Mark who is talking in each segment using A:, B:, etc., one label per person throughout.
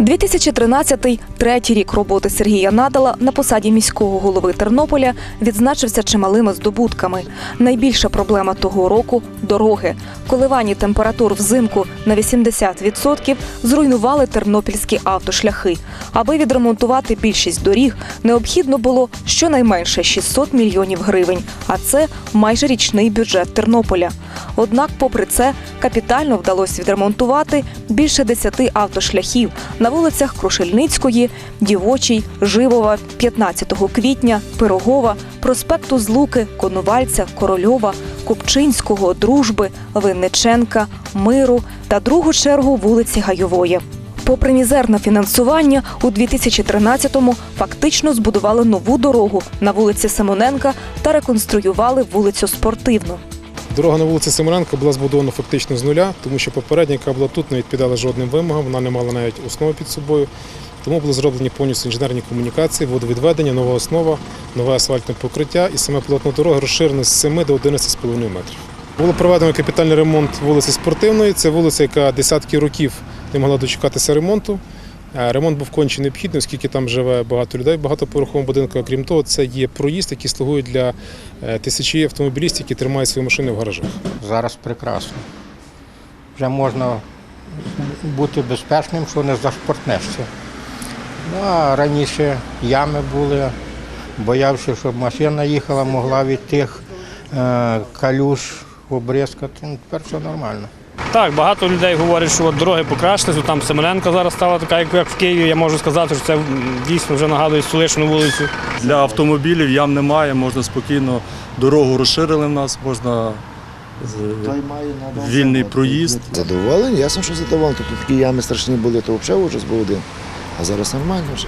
A: 2013 – третій рік роботи Сергія Надала на посаді міського голови Тернополя відзначився чималими здобутками. Найбільша проблема того року дороги. Коливання температур взимку на 80% зруйнували тернопільські автошляхи. Аби відремонтувати більшість доріг, необхідно було щонайменше 600 мільйонів гривень, а це майже річний бюджет Тернополя. Однак, попри це, капітально вдалося відремонтувати більше 10 автошляхів на вулицях Крушельницької, Дівочій, Живова, 15 квітня, Пирогова, проспекту Злуки, Коновальця, Корольова, Купчинського, Дружби, Винниченка, Миру та другу чергу вулиці Гайової. Попри мізерне фінансування, у 2013-му фактично збудували нову дорогу на вулиці Симоненка та реконструювали вулицю Спортивну.
B: Дорога на вулиці Симоненка була збудована фактично з нуля, тому що попередня, яка була тут, не відповідала жодним вимогам, вона не мала навіть основи під собою. Тому були зроблені повністю інженерні комунікації, водовідведення, нова основа, нове асфальтне покриття і саме полотно дороги розширено з 7 до 11,5 метрів. Було проведено капітальний ремонт вулиці Спортивної. Це вулиця, яка десятки років не могла дочекатися ремонту. Е, Ремонт був конче необхідний, оскільки там живе багато людей в багатоповерховому будинку. Крім того, це є проїзд, який слугує для е, тисячі автомобілістів, які тримають свої машини в гаражах.
C: Зараз прекрасно. Вже можна бути безпечним, що не зашпортнешся. Ну, а раніше ями були, боявся, щоб машина їхала, могла від тих е, калюж обрізкати. Ну, тепер все нормально.
D: Так, багато людей говорять, що от дороги покращились, от там Семененка зараз стала така, як як в Києві. Я можу сказати, що це дійсно вже нагадує столичну вулицю.
E: Для автомобілів ям немає, можна спокійно, дорогу розширили в нас, можна з- вільний проїзд.
F: Задоволений, ясно, що задоволений. Тобто такі ями страшні були, то взагалі ужас був один. А зараз нормально вже.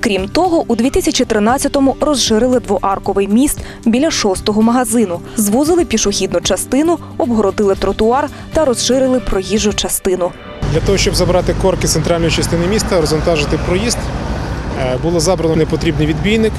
A: Крім того, у 2013-му розширили двоарковий міст біля шостого магазину, звузили пішохідну частину, обгородили тротуар та розширили проїжджу частину.
B: Для того, щоб забрати корки з центральної частини міста, розвантажити проїзд, е, було забрано непотрібний відбійник,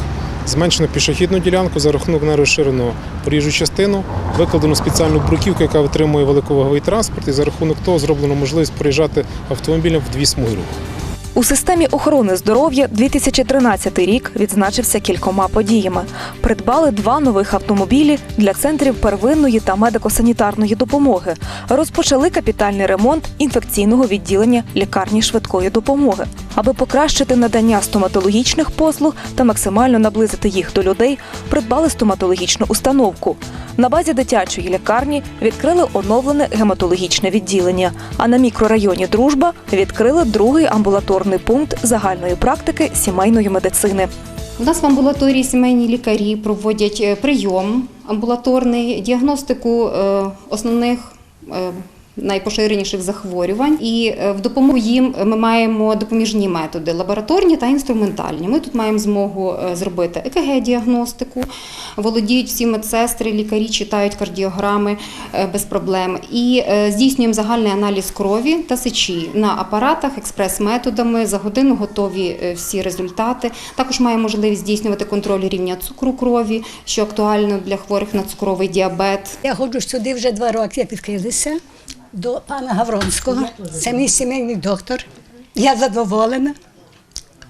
B: зменшено пішохідну ділянку за рахунок не розширено проїжджу частину, викладено спеціальну бруківку, яка витримує великоваговий транспорт, і за рахунок того зроблено можливість проїжджати автомобілям в дві смуги руху.
A: У системі охорони здоров'я 2013 рік відзначився кількома подіями. Придбали два нових автомобілі для центрів первинної та медико-санітарної допомоги. Розпочали капітальний ремонт інфекційного відділення лікарні швидкої допомоги. Аби покращити надання стоматологічних послуг та максимально наблизити їх до людей, придбали стоматологічну установку. На базі дитячої лікарні відкрили оновлене гематологічне відділення. А на мікрорайоні Дружба відкрили другий амбулаторний пункт загальної практики сімейної медицини.
G: У нас в амбулаторії сімейні лікарі проводять е, прийом амбулаторний, діагностику е, основних е, найпоширеніших захворювань. І е, в допомогу їм ми маємо допоміжні методи лабораторні та інструментальні. Ми тут маємо змогу е, зробити ЕКГ-діагностику, володіють всі медсестри, лікарі читають кардіограми е, без проблем. І здійснюємо загальний аналіз крові та сечі на апаратах, експрес-методами. За годину готові всі результати. Також маємо можливість здійснювати контроль рівня цукру крові, що актуально для хворих на цукровий діабет.
H: Я ходжу сюди вже два роки, як відкрилися до пана Гавронського. Це мій сімейний доктор. Я задоволена.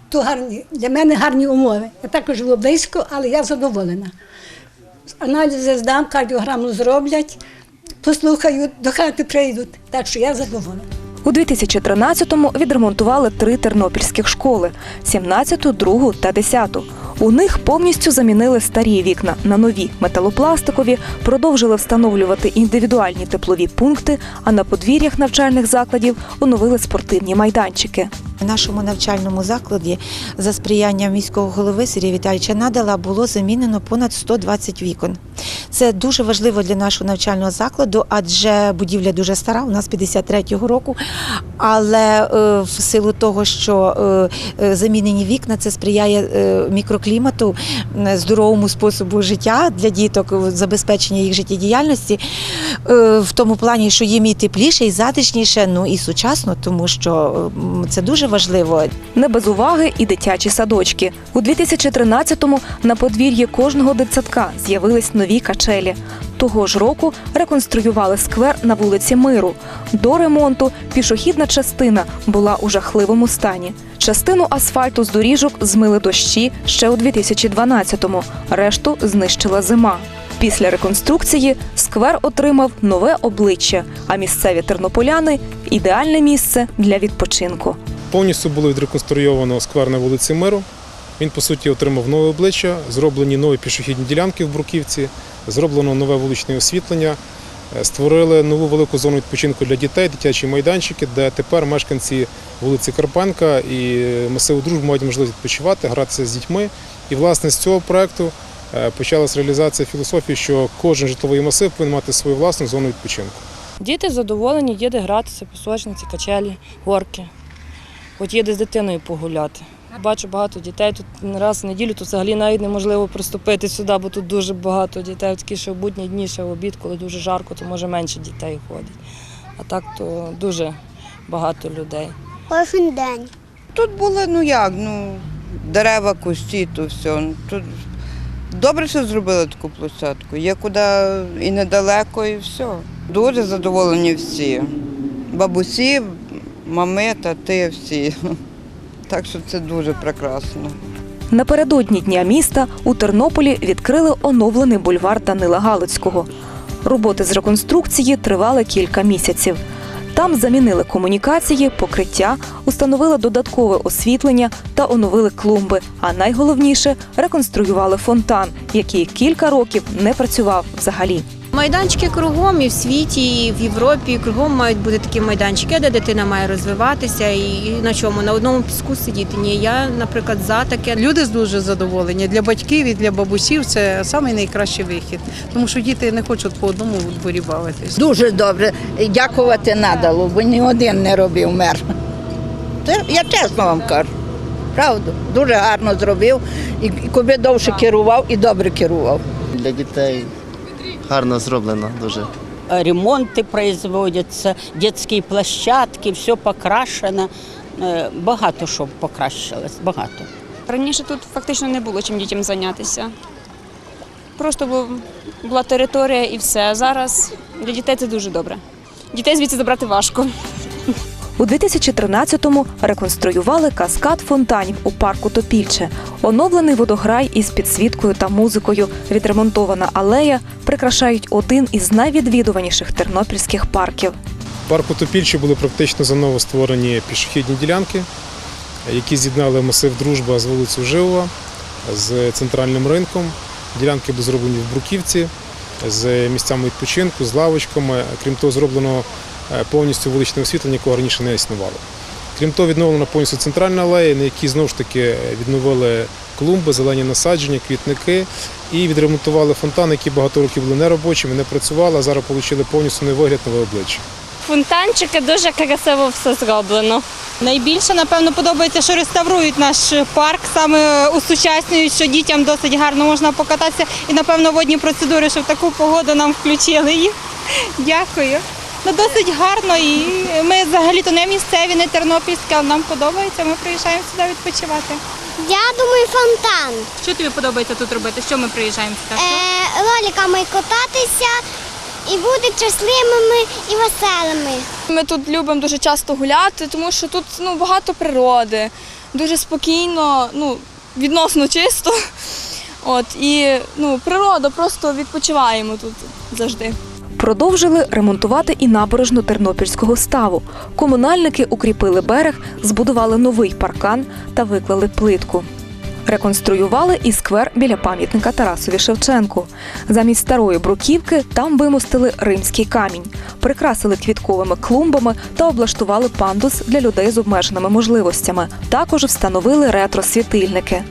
H: Тут гарні, для мене гарні умови. Я також живу близько, але я задоволена. Аналізи здам, кардіограму зроблять, послухають, до хати прийдуть. Так що я задоволена.
A: У 2013-му відремонтували три тернопільських школи: 17-ту, 2 та 10-ту. У них повністю замінили старі вікна на нові металопластикові, продовжили встановлювати індивідуальні теплові пункти, а на подвір'ях навчальних закладів оновили спортивні майданчики.
I: В нашому навчальному закладі за сприяння міського голови Сергія Віталійовича Надала було замінено понад 120 вікон. Це дуже важливо для нашого навчального закладу, адже будівля дуже стара, у нас 53-го року. Але е, в силу того, що е, е, замінені вікна, це сприяє мікроклімату, здоровому способу життя для діток, забезпечення їх життєдіяльності, в тому плані, що їм і тепліше, і затишніше, ну і сучасно, тому що це дуже важливо.
A: Не без уваги і дитячі садочки. У 2013-му на подвір'ї кожного дитсадка з'явились нові качелі. Того ж року реконструювали сквер на вулиці Миру. До ремонту пішохідна частина була у жахливому стані. Частину асфальту з доріжок змили дощі ще у 2012-му. Решту знищила зима. Після реконструкції сквер отримав нове обличчя, а місцеві тернополяни ідеальне місце для відпочинку.
B: Повністю було відреконструйовано сквер на вулиці Миру. Він, по суті, отримав нове обличчя, зроблені нові пішохідні ділянки в Бруківці, зроблено нове вуличне освітлення, е, створили нову велику зону відпочинку для дітей, дитячі майданчики, де тепер мешканці вулиці Карпенка і масиву дружб мають можливість відпочивати, гратися з дітьми. І, власне, з цього проекту е, почалась реалізація філософії, що кожен житловий масив повинен мати свою власну зону відпочинку.
J: Діти задоволені, є де гратися, пісочниці, качелі, горки. От їде з дитиною погуляти. Бачу багато дітей. Тут раз в неділю тут взагалі навіть неможливо приступити сюди, бо тут дуже багато дітей. Такі ще в будні дні, ще в обід, коли дуже жарко, то може менше дітей ходить. А так то дуже багато людей.
K: Кожен день.
L: Тут було, ну як, ну, дерева, кусті, то все. Ну, Тут добре, що зробили таку площадку. Є куди і недалеко, і все. Дуже задоволені всі. Бабусі, мами, тати, всі. Так що це дуже прекрасно.
A: Напередодні дня міста у Тернополі відкрили оновлений бульвар Данила Галицького. Роботи з реконструкції тривали кілька місяців. Там замінили комунікації, покриття, установили додаткове освітлення та оновили клумби. А найголовніше реконструювали фонтан, який кілька років не працював взагалі.
M: Майданчики кругом і в світі, і в Європі і кругом мають бути такі майданчики, де дитина має розвиватися і, і на чому на одному піску сидіти. Ні, я, наприклад, за таке.
N: Люди дуже задоволені. Для батьків і для бабусів це самий найкращий вихід, тому що діти не хочуть по одному у дворі бавитись.
L: Дуже добре. Дякувати надало, бо ні один не робив мер. Це я чесно вам кажу. Правду, дуже гарно зробив. І коби довше керував, і добре керував.
F: Для дітей гарно зроблено дуже.
M: Ремонти производяться, дитячі площадки, все покрашено. Е, Багато що покращилось, багато.
K: Раніше тут фактично не було чим дітям зайнятися. Просто бу- була територія і все. Зараз для дітей це дуже добре. Дітей звідси забрати важко.
A: У 2013-му реконструювали каскад фонтанів у парку Топільче. Оновлений водограй із підсвіткою та музикою, відремонтована алея прикрашають один із найвідвідуваніших тернопільських парків.
B: В парку Топільчі були практично заново створені пішохідні ділянки, які з'єднали масив Дружба з вулицею Живова, з центральним ринком. Ділянки були зроблені в Бруківці з місцями відпочинку, з лавочками. Крім того, зроблено повністю вуличне освітлення, якого раніше не існувало. Крім того, відновлена повністю центральна алея, на якій знову ж таки відновили клумби, зелені насадження, квітники і відремонтували фонтани, які багато років були неробочими, не працювали, а зараз отримали повністю новий вигляд, нове обличчя.
K: Фонтанчики дуже красиво все зроблено.
M: Найбільше, напевно, подобається, що реставрують наш парк, саме усучаснюють, що дітям досить гарно можна покататися. І, напевно, водні процедури, що в таку погоду нам включили їх. Дякую. Ну, досить гарно і ми взагалі-то не місцеві, не тернопільські, але нам подобається. Ми приїжджаємо сюди відпочивати.
K: Я думаю, фонтан.
M: Що тобі подобається тут робити? Що ми приїжджаємо сюди?
K: Е, роликами кататися і бути щасливими і веселими. Ми тут любимо дуже часто гуляти, тому що тут ну, багато природи, дуже спокійно, ну, відносно чисто. От, і ну, природа, просто відпочиваємо тут завжди.
A: Продовжили ремонтувати і набережну Тернопільського ставу. Комунальники укріпили берег, збудували новий паркан та виклали плитку. Реконструювали і сквер біля пам'ятника Тарасові Шевченку. Замість старої бруківки там вимостили римський камінь, прикрасили квітковими клумбами та облаштували пандус для людей з обмеженими можливостями. Також встановили ретро-світильники.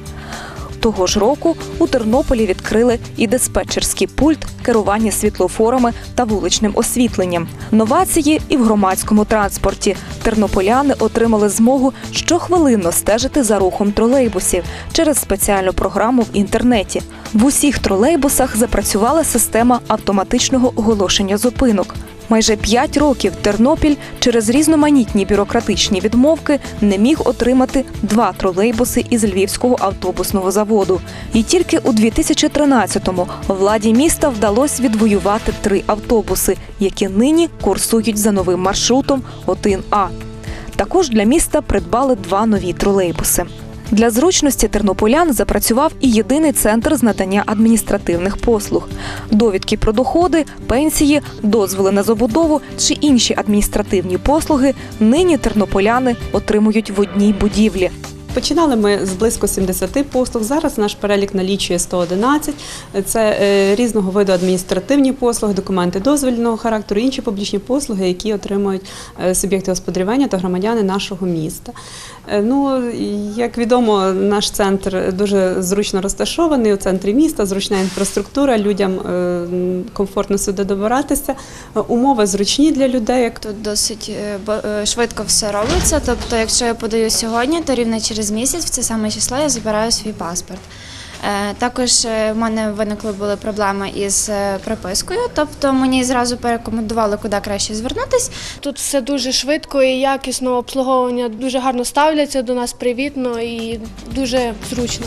A: Того ж року у Тернополі відкрили і диспетчерський пульт керування світлофорами та вуличним освітленням. Новації і в громадському транспорті. Тернополяни отримали змогу щохвилинно стежити за рухом тролейбусів через спеціальну програму в інтернеті. В усіх тролейбусах запрацювала система автоматичного оголошення зупинок. Майже п'ять років Тернопіль через різноманітні бюрократичні відмовки не міг отримати два тролейбуси із Львівського автобусного заводу. І тільки у 2013-му владі міста вдалося відвоювати три автобуси, які нині курсують за новим маршрутом 1А. Також для міста придбали два нові тролейбуси. Для зручності тернополян запрацював і єдиний центр з надання адміністративних послуг. Довідки про доходи, пенсії, дозволи на забудову чи інші адміністративні послуги нині тернополяни отримують в одній будівлі.
O: Починали ми з близько 70 послуг. Зараз наш перелік налічує 111. Це е, різного виду адміністративні послуги, документи дозвільного характеру, інші публічні послуги, які отримують е, суб'єкти господарювання та громадяни нашого міста. Е, Ну, як відомо, наш центр дуже зручно розташований у центрі міста, зручна інфраструктура, людям комфортно сюди добиратися. Умови зручні для людей.
K: Тут досить швидко все робиться. Тобто, якщо я подаю сьогодні, то рівно через місяць в це саме число я забираю свій паспорт. Е, Також е, в мене виникли були проблеми із е, припискою, тобто мені зразу порекомендували, куди краще звернутися.
P: Тут все дуже швидко і якісно обслуговування дуже гарно ставляться до нас привітно і дуже зручно.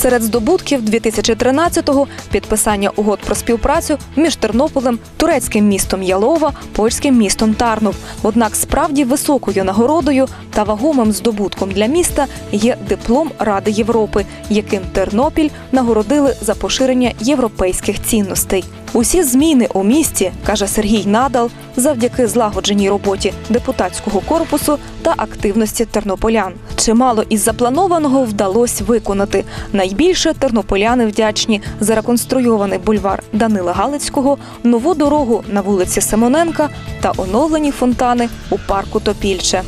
A: Серед здобутків 2013-го підписання угод про співпрацю між Тернополем, турецьким містом Ялова, польським містом Тарнов. Однак справді високою нагородою та вагомим здобутком для міста є диплом Ради Європи, яким Тернопіль нагородили за поширення європейських цінностей. Усі зміни у місті, каже Сергій Надал, завдяки злагодженій роботі депутатського корпусу та активності тернополян. Чимало із запланованого вдалося виконати. Найбільше тернополяни вдячні за реконструйований бульвар Данила Галицького, нову дорогу на вулиці Симоненка та оновлені фонтани у парку Топільче.